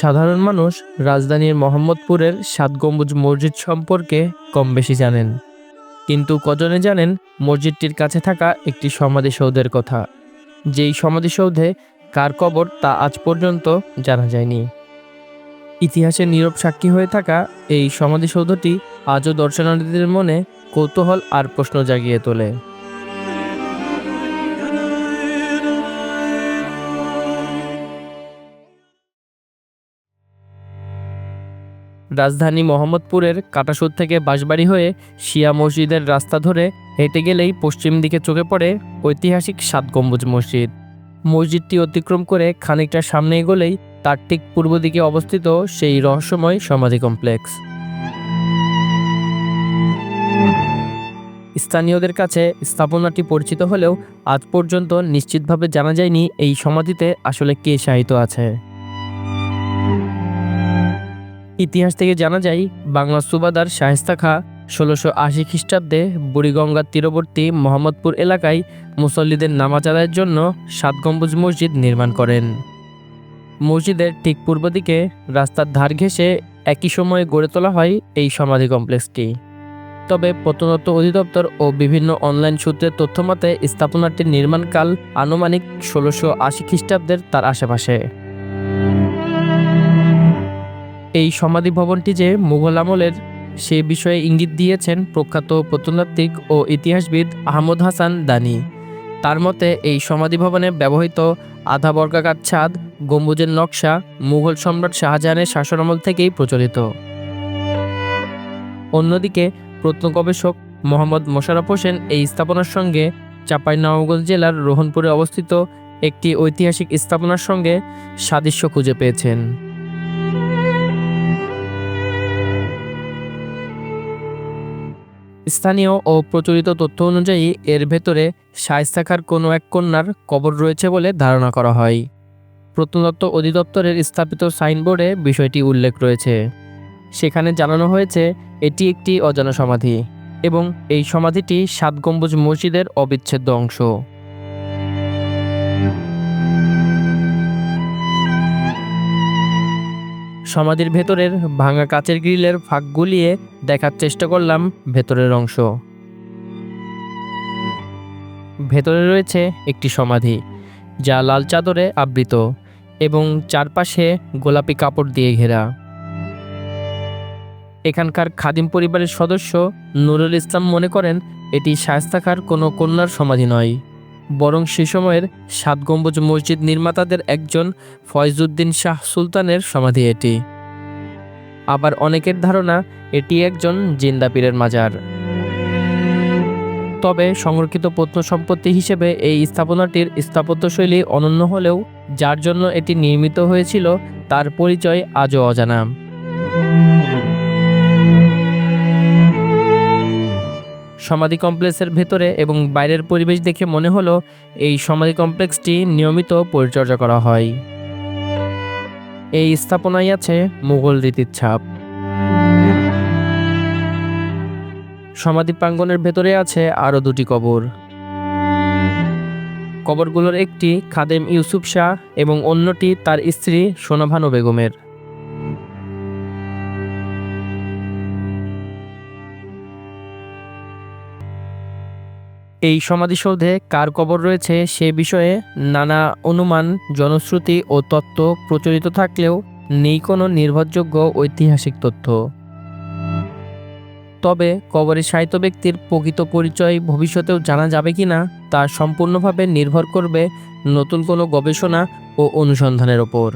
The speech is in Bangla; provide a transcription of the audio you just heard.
সাধারণ মানুষ রাজধানীর মোহাম্মদপুরের সাত গম্বুজ মসজিদ সম্পর্কে কম বেশি জানেন। কিন্তু কজনে জানেন মসজিদটির কাছে থাকা একটি সমাধিসৌধের কথা। যেই সমাধিসৌধে কার কবর তা আজ পর্যন্ত জানা যায়নি। ইতিহাসে নীরব সাক্ষী হয়ে থাকা এই সমাধিসৌধটি আজও দর্শনার্থীদের মনে কৌতূহল আর প্রশ্ন জাগিয়ে তোলে। রাজধানী মোহাম্মদপুরের কাটাসুর থেকে বাঁশবাড়ি হয়ে শিয়া মসজিদের রাস্তা ধরে হেঁটে গেলেই পশ্চিম দিকে চোখে পড়ে ঐতিহাসিক সাত গম্বুজ মসজিদ। মসজিদটি অতিক্রম করে খানিকটা সামনে এগোলেই তার ঠিক পূর্ব দিকে অবস্থিত সেই রহস্যময় সমাধি কমপ্লেক্স। স্থানীয়দের কাছে স্থাপনাটি পরিচিত হলেও আজ পর্যন্ত নিশ্চিতভাবে জানা যায়নি এই সমাধিতে আসলে কে শায়িত আছে। ইতিহাস থেকে জানা যায়, বাংলা সুবাদার শায়েস্তা খা ষোলোশো আশি খ্রিস্টাব্দে বুড়িগঙ্গার তীরবর্তী মোহাম্মদপুর এলাকায় মুসল্লিদের নামাজ আদায়ের জন্য সাত গম্বুজ মসজিদ নির্মাণ করেন। মসজিদের ঠিক পূর্ব দিকে রাস্তার ধার ঘেঁষে একই সময়ে গড়ে তোলা হয় এই সমাধি কমপ্লেক্সটি। তবে প্রত্নতত্ত্ব অধিদপ্তর ও বিভিন্ন অনলাইন সূত্রের তথ্য মতে স্থাপনাটির নির্মাণকাল আনুমানিক ষোলোশো আশি খ্রিস্টাব্দের তার আশেপাশে। এই সমাধি ভবনটি যে মুঘল আমলের সে বিষয়ে ইঙ্গিত দিয়েছেন প্রখ্যাত প্রত্নতাত্ত্বিক ও ইতিহাসবিদ আহমদ হাসান দানি। তার মতে, এই সমাধি ভবনে ব্যবহৃত আধা বর্গাকার ছাদ, গম্বুজের নকশা, মুঘল সম্রাট শাহজাহানের শাসনামল থেকেই প্রচলিত। অন্যদিকে প্রত্ন গবেষক মোহাম্মদ মোশারফ হোসেন এই স্থাপনার সঙ্গে চাঁপাইনবাবগঞ্জ জেলার রোহনপুরে অবস্থিত একটি ঐতিহাসিক স্থাপনার সঙ্গে সাদৃশ্য খুঁজে পেয়েছেন। স্থানীয় ও প্রচলিত তথ্য অনুযায়ী এর ভেতরে শায়স্তা খার কোনো এক কন্যার কবর রয়েছে বলে ধারণা করা হয়। প্রত্নতত্ত্ব অধিদপ্তরের স্থাপিত সাইনবোর্ডে বিষয়টি উল্লেখ রয়েছে। সেখানে জানানো হয়েছে, এটি একটি অজানা সমাধি এবং এই সমাধিটি সাত গম্বুজ মসজিদের অবিচ্ছেদ্য অংশ। সমাধির ভেতরের ভাঙা কাচের গ্রিলের ফাঁক গুলিয়ে দেখার চেষ্টা করলাম ভেতরের অংশ। ভেতরে রয়েছে একটি সমাধি, যা লাল চাদরে আবৃত এবং চারপাশে গোলাপি কাপড় দিয়ে ঘেরা। এখানকার খাদিম পরিবারের সদস্য নুরুল ইসলাম মনে করেন, এটি শায়স্তাখার কোনো কন্যার সমাধি নয়। বরং সে সময়ের সাত গম্বুজ মসজিদ নির্মাতাদের একজন ফয়জুদ্দিন শাহ সুলতানের সমাধি এটি। আবার অনেকের ধারণা, এটি একজন জিন্দা পীরের মাজার। তবে সংরক্ষিত প্রত্নসম্পত্তি হিসেবে এই স্থাপনাটির স্থাপত্যশৈলী অনন্য হলেও, যার জন্য এটি নির্মিত হয়েছিল, তার পরিচয় আজও অজানা। সমাধি কমপ্লেক্সের ভেতরে এবং বাইরের পরিবেশ দেখে মনে হলো এই সমাধি কমপ্লেক্সটি নিয়মিত পরিচর্যা করা হয়। এই স্থাপনায় আছে মুঘল রীতির ছাপ। সমাধি প্রাঙ্গনের ভেতরে আছে আরও দুটি কবর। কবরগুলোর একটি খাদেম ইউসুফ শাহ এবং অন্যটি তার স্ত্রী সোনাভানু বেগমের। এই সমাধিসৌধে কার কবর রয়েছে সে বিষয়ে নানা অনুমান, জনশ্রুতি ও তত্ত্ব প্রচলিত থাকলেও নেই কোনো নির্ভরযোগ্য ঐতিহাসিক তথ্য। তবে কবরে সাহিত্য ব্যক্তির প্রকৃত পরিচয় ভবিষ্যতেও জানা যাবে কি না তা সম্পূর্ণভাবে নির্ভর করবে নতুন কোনো গবেষণা ও অনুসন্ধানের ওপর।